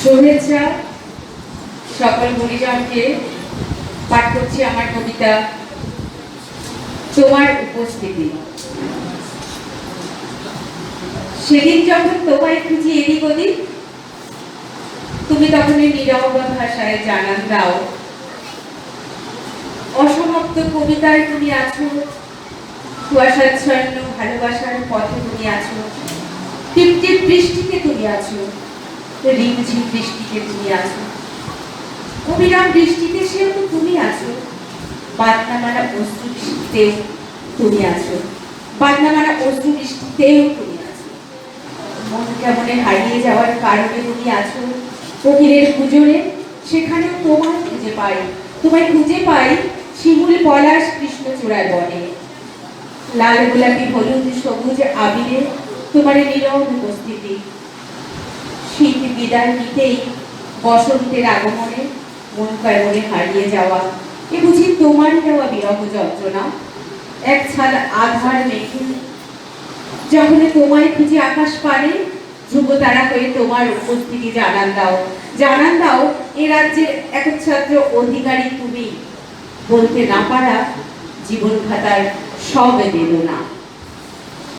শুভেচ্ছা। সকল গুণীজনকে পাঠ করছি আমার কবিতা, তোমার উপস্থিতি। সেদিন যখন তোমায় খুঁজি এদিক ওদিক, তুমি তখন এই নীরব ভাষায় জানান দাও। অসমাপ্ত কবিতায় তুমি আছো, কুয়াশাচ্ছন্ন ভালোবাসার পথে তুমি আছো টিপ টিপ বৃষ্টিতে তুমি আছো। রিমঝিম বৃষ্টিতে তুমি আছো। অবিরাম বৃষ্টিতে সেও তুমি আছো। বাদনামানা অশ্রু বৃষ্টিতেও তুমি আছো। বাদনামানা অশ্রু বৃষ্টিতেও তুমি আছো। মন কেমনে হারিয়ে যাওয়ার কারণে তুমি আছো। কোকিলের পুজোরে সেখানেও তোমায় খুঁজে পাই। তোমায় খুঁজে পাই শিমুল পলাশ কৃষ্ণচূড়ার বনে। লাল গোলাপি হলুদ সবুজ আবিরে তোমার নীরব উপস্থিতি। শীত বিদায় নিতেই বসন্তের আগমনে মন কারণে হারিয়ে যাওয়া। এ বুঝি তোমার দেওয়া বিরহ যন্ত্রণা? এক ছাল আধার মেঘে যখন তোমায় খুঁজে আকাশ পারে ধ্রুব তারা হয়ে তোমার উপস্থিতি জানান দাও। জানান দাও, এ রাজ্যের একচ্ছত্র অধিকারী তুমি। বলতে না পারা জীবন খাতার সব বেদনা।